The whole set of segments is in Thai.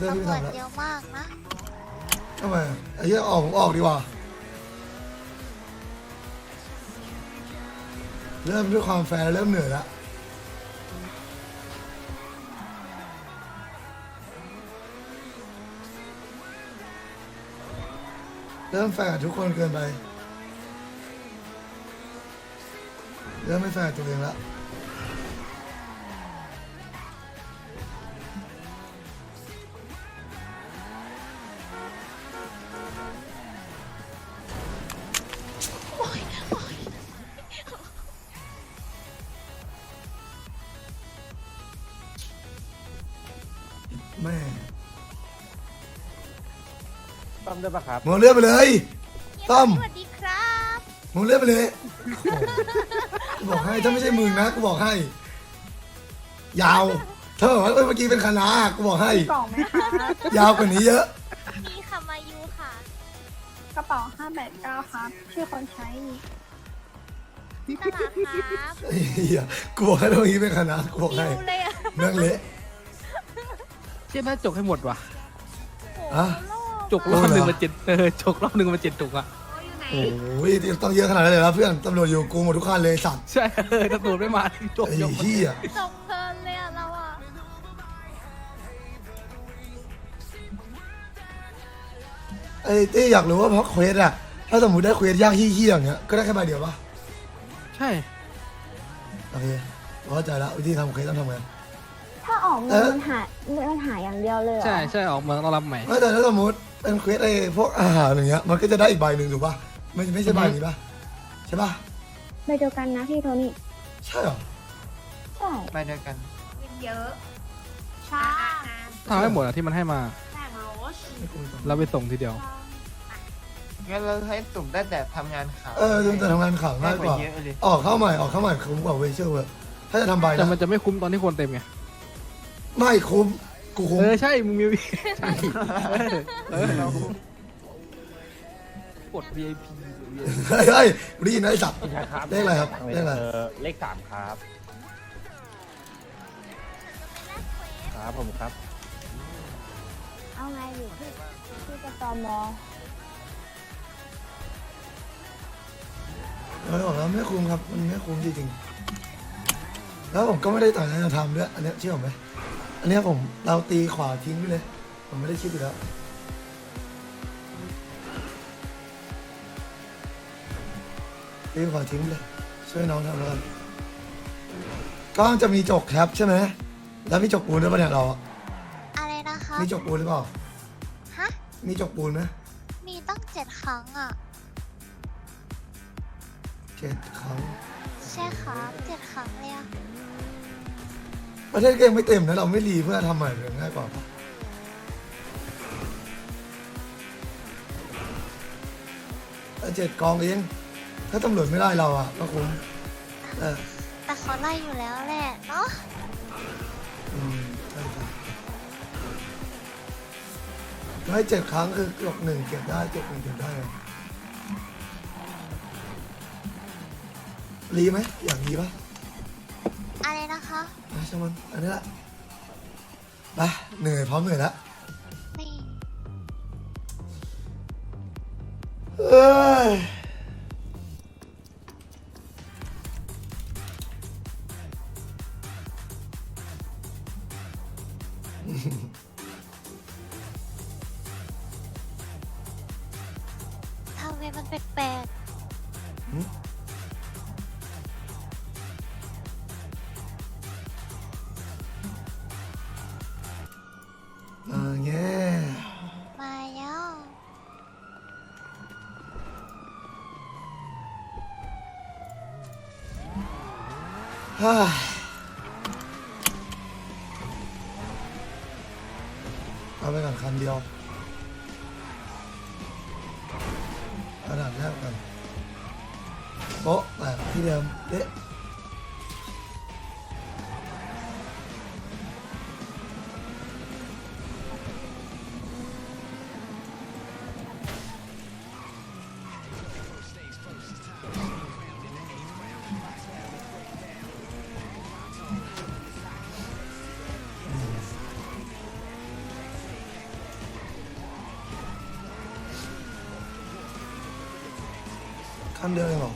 เตอร์พี่ไม่ทำแล้ว เยอะมากนะทำไมไอ้เหี้ยออกผมออกดีกว่า เริ่มด้วยความแฟร์เริ่มเหนื่อยละเริ่มแฟร์กับทุกคนเกินไป เริ่มไม่แฟร์กับตัวเองละ ต้อมด้วยปะครับมึงเลื่อนไปเลย ต้อม สวัสดีครับมึงเลื่อนไปเลยกูบอกให้ถ้าไม่ใช่มึงนะกูบอกให้ ยาว เธอบอกว่าเอ้ยเมื่อกี้เป็นคณะกูบอกให้ กล่องไหมคะ ยาวกว่านี้เยอะ มีค่ะมายูค่ะ กระเป๋าห้าแปดเก้าครับ ชื่อคนใช้ตลาดครับไอ้เหี้ยกูบอกให้ตรงนี้เป็นคณะกูบอกให้ยูเลยอะแม่งเละ เชี่ยน่าจกให้หมดว่ะโอ้อะโหโลก จกรอบหนึ่งมาเจ็ดเออจกรอบหนึ่งมาเจ็ดจุกอะโอ้ยต้องเยอะขนาดนั้นเลยเหรอเพื่อนตำรวจอยู่กูหมดทุกคันเลยสัตว์ใช่เออตำรวจไม่มาจกไอ้ยกเหี้ยจงเพลินเลยอะเราอะไอ้เต้อยากรู้ว่าเพราะเควสอะถ้าสมมติได้เควสยากเหี้ยๆอย่างเงี้ยก็ได้แค่ใบเดียวปะใช่โอเคเข้าใจแล้ววิธีทำเควสต้องทำไง ถ้าออกเงิเอ๊ะนมันหามันหาอย่างเดียวเลยเหรอใช่ใช่ออกเมืองต้องรับใหม่ไม่แต่ถ้าสมมติ เป็นเควสไอ้พวกอาหารอย่างเงี้ยมันก็จะได้อีกใบหนึ่งถูกปะไม่ไม่ใช่ใบนี้ปะใช่ปะไปเดียวกันนะพี่โทนี่ใช่เหรอใช่ไปด้วยกันเยอะช้าทำให้หมดอะที่มันให้มา แข่งโรสไม่คุ้มจังเราไปส่งทีเดียว งั้นเราให้สุ่มได้แต่ทำงานข่าวเออจนจะทำงานข่าวง่ายกว่าเยอะเลยออกเข้าใหม่ออกเข้าใหม่คุ้มกว่าเวเชอร์เว้ยถ้าจะทำใบแต่นะมันจะไม่คุ้มตอนที่คนเต็มไงไม่คุ้ม กูคุ้มเออใช่มึงมี ใช่เออเออเรากด VIP เฮ้ยเฮ้ยกูได้ยินนะไอ้สัตว์ครับเลขอะไรครับเลขอะไรเออเลขสามครับ ครับผมครับ เอาไงอยู่ที่ที่จะตอมอเออบอกแล้วไม่คุ้มครับ มันไม่คุ้มจริงๆแล้วผมก็ไม่ได้ตั้งใจจะทำด้วย อันเนี้ยเชื่อผมไหม อันเนี้ยผมเราตีขวาทิ้งไปเลย ผมไม่ได้คิดอยู่แล้ว ตีขวาทิ้งไปเลย ช่วยน้องทำแล้วกันก็จะมีจกแคปใช่ไหม แล้วมีจกปูนด้วยปะเนี่ยเราอะอะไรนะคะมีจกปูนหรือเปล่า ฮะมีจกปูนไหมมีตั้งเจ็ดครั้งอะเจ็ดครั้ง ใช่ครับเจ็ดครั้งเลยอะ ประเทศก็ยังไม่เต็มนะเราไม่รีเพื่อทำใหม่เลยง่ายกว่าปะแต่เจ็ดกองเองถ้าตำรวจไม่ได้เราอะก็คุ้มเออแต่เขาไล่อยู่แล้วแหละเนาะอืมใช่ครับร้อยเจ็ดครั้งคือเกือบหนึ่งเก็บได้เจ็ดหนึ่งเก็บได้ไงรีไหมอยากรีปะ อะไรนะคะอะช่างมันอันนี้แหละไปเหนื่อยพร้อมเหนื่อยแล้วนี่เอ้ยทำไมมันแปลกอ่ เอาไปก่อนคันเดียวขนาดแรกกันโป๊ะแต่ที่เดิมเด๊ะ คันเดียวเองเหรอ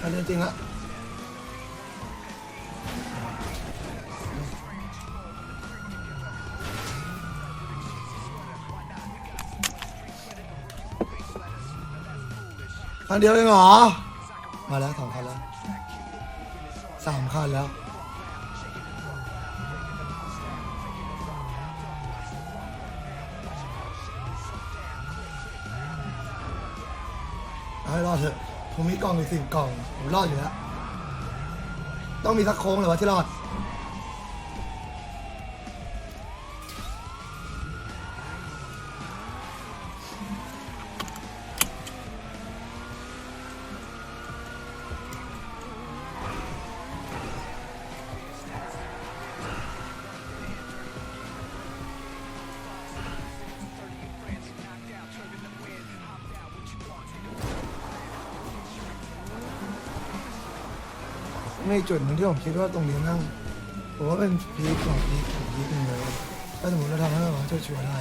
คันเดียวจริงละคันเดียวเองเหรอ มาแล้วสองคันแล้วสามคันแล้ว เอาให้รอดเถอะ ผมมีกล่องอยู่สิบกล่อง ผมรอดอยู่แล้ว ต้องมีสักโค้งเลยวะที่รอด ไม่จุดหนึ่งที่ผมคิดว่าตรงนี้นั่งผมว่าเป็นพีคของพีคของพีคหนึ่งเลยถ้าสมมติเราทำให้เราช่วยช่วยได้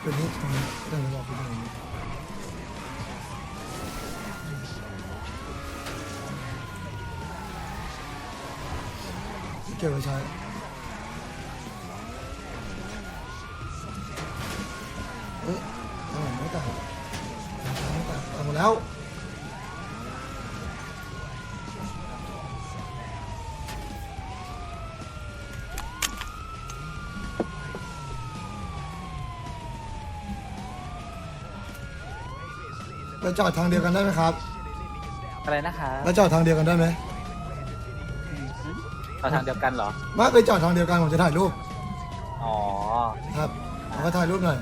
เป็นนี้ตรงนี้เรื่องบอกพี่ตรงนี้เก็บไว้ใช้ เอ้ยเอาไม่ตัดไม่ตัดเอาหมด แล้วไปจอดทางเดียวกันได้ไหมครับ อะไรนะคะไปจอดทางเดียวกันได้ไหมเราทางเดียวกันเหรอ มาไปจอดทางเดียวกันผมจะถ่ายรูป อ๋อ ครับผมก็ถ่ายรูปหน่อย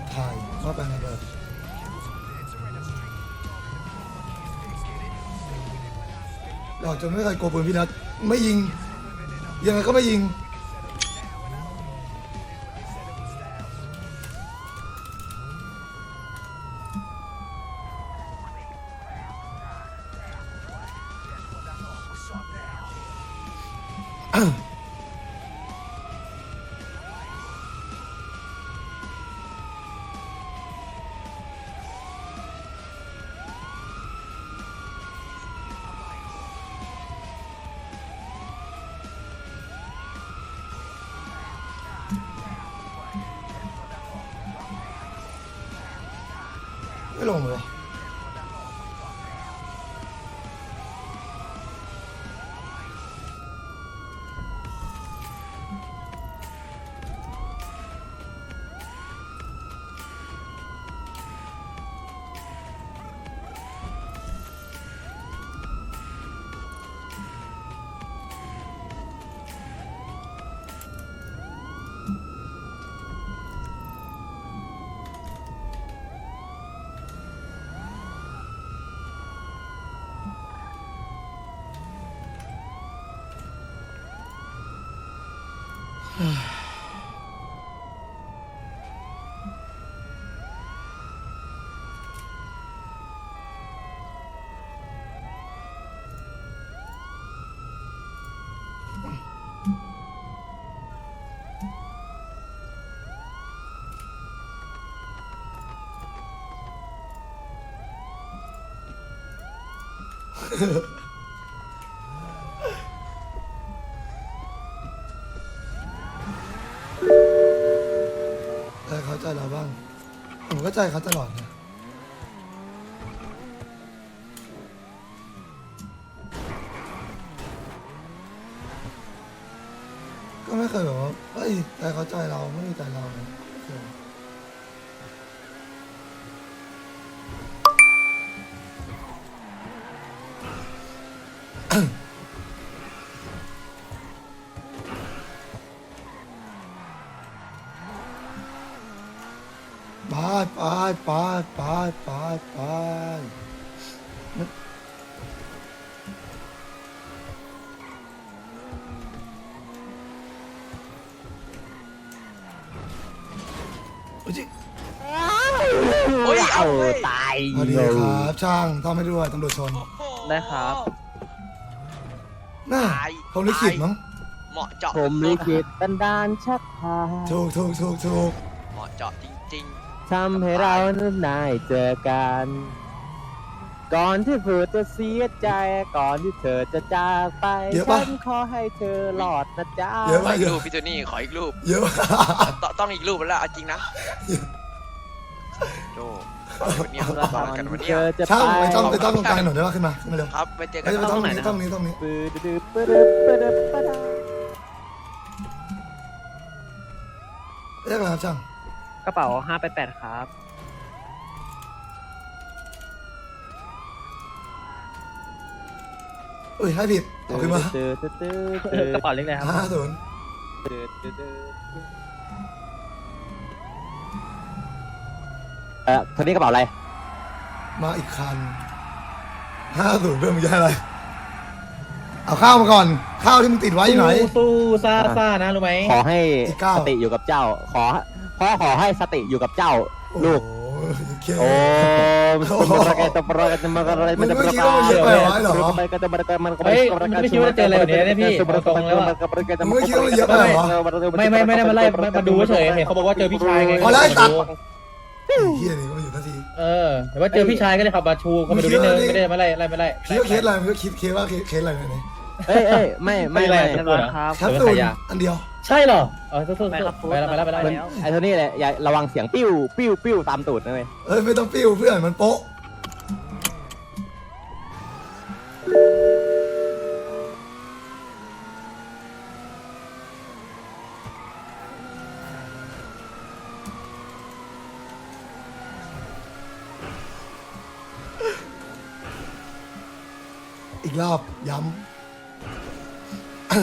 ดถ่ายว่าไปในไงเบิร์ดเราจะไม่เคยโกลัวปืนพี่นัทไม่ยิงยังไงก็ไม่ยิง ไม่ แต่เขาใจเราบ้าง ผมก็ใจเขาตลอดนะก็ไม่เคยแบบว่าเฮ้ยใจเขาใจเราไม่มีใจเราเคย ไปไปไปไปไปไปมันโอ้ยจิโอ้ยเอาตายสวัสดีครับช่างต้องไม่ด้วยตำรวจชนได้ครับน่าผมลิขิตมั้งเหมาะเจาะผมลิขิตบันดาลชักพาถูกถูกถูกถูกเหมาะเจาะจริง ทำให้เรานั้นได้เจอกัน ก่อนที่เธอจะเสียใจ ก่อนที่เธอจะจากไปเยอะปะ ฉันขอให้เธอหลอดนะจ๊ะเยอะๆขอปะอีเยกอะรูปพี่โทนี่ขออีกรูป เยอะปะตต้องอีกรูปแล้วเอาจริงนะโจวันนี้เราก่อกันนวันที่นี้ เธอจะช่างไปไปต้องไปต้องตรงกลางหน่อยได้ปะขึ้นมาขึ้นมาเร็วครับไปเจอกัไม่นใช่ไปต้องนี้ต้องนี้ต้องนี้ ปืดดืดปืดดืดปืดดืดปืดดืดเรียกอะไรครับช่าง กระเป๋าห้าแปดแปดครับอุ้ยให้ผิดเอาขึ้นมาตืดตืดตืดตืดกระเป๋าเล็กเลยครับห้าศูนย์ตืดตืดตืดเออคนนี้กระเป๋าอะไรมาอีกคันห้าศูนย์เพื่อนมึงจะให้อะไร เอาข้าวมาก่อน ข้าวที่มึงติดไว้อยู่ไหนสู้ซาซานะรู้ไหมขอให้อีกเก้า สติอยู่กับเจ้า ขอ พ่อขอให้สติอยู่กับเจ้าลูก โอ้โหเคโอ้มสมรกตปรกตมกรมันจะประกาศมึงไม่คิดว่ามันเยอะไปเหรอไอ้เหรอเฮ้ยมันไม่คิดว่าจะเจออะไรแบบนี้นะพี่เอาตรงแล้วอะมึงไม่คิดว่ามันเยอะไปเหรอไม่ไม่ไม่ได้มาไล่มามาดูเฉยเห็นเขาบอกว่าเจอพี่ชายไงพอแล้วไอ้สัตว์ไอ้เฮียนี่ก็มาอยู่ทันทีเออแต่ว่าเจอพี่ชายก็เลยขับมาชูเขามาดูนิดนึงไม่ได้มาไล่ไล่ไม่ไล่คิดว่าเคสอะไรมึงก็คิดเคสว่าเคสเคสอะไรเนี่ย เอ้ยเอ้ยไม่ไม่ไม่ไม่เป็นไรครับ แคปซูลอันเดียว ใช่เหรอเออสู้ๆไปแล้วไปแล้วไปแล้วไอ้เท่านี้แหละอย่าระวังเสียงปิ้วปิ้วปิ้วตามตูดนะเว้ยเอ้ยไม่ต้องปิ้วเพื่อนมันโป๊ะอีกรอบย้ำ แ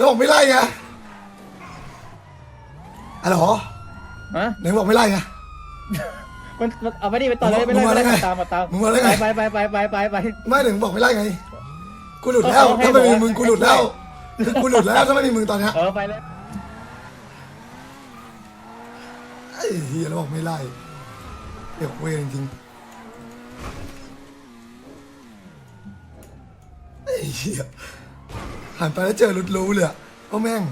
ล้วบอกไม่ไล่ไงอะไรหรอฮะไหนบอกไม่ไล่ไง มันเอาไปดิไปต่อเลยไม่ไล่ไม่ไล่ตามมาตามไปไปไปไปไปไป ไม่ถึงบอกไม่ไล่ไง กูหลุดแล้วเอาให้ถ้าไม่มีบอกว่ามึงกูหลุดแล้วคือกูหลุดแล้วถ้าไม่มีมึงตอนเนี้ยเออไปเลยไอ้เฮียแล้วบอกไม่ไล่เดี๋ยวเวรจริงไอ้เฮียหันไปแล้วเจอรุดรู้เลยอะว่าแม่ง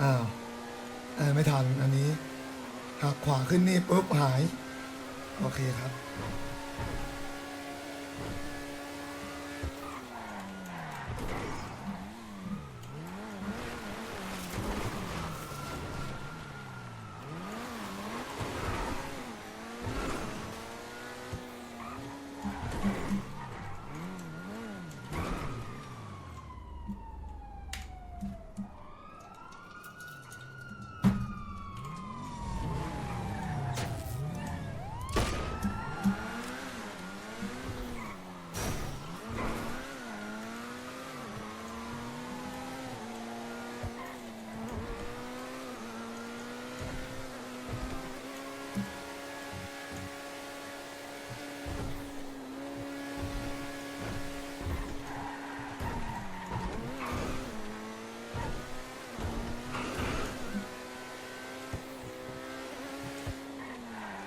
อ้าวเออไม่ทันอันนี้หักขวาขึ้นนี่ปุ๊บหาย โอเคครับเ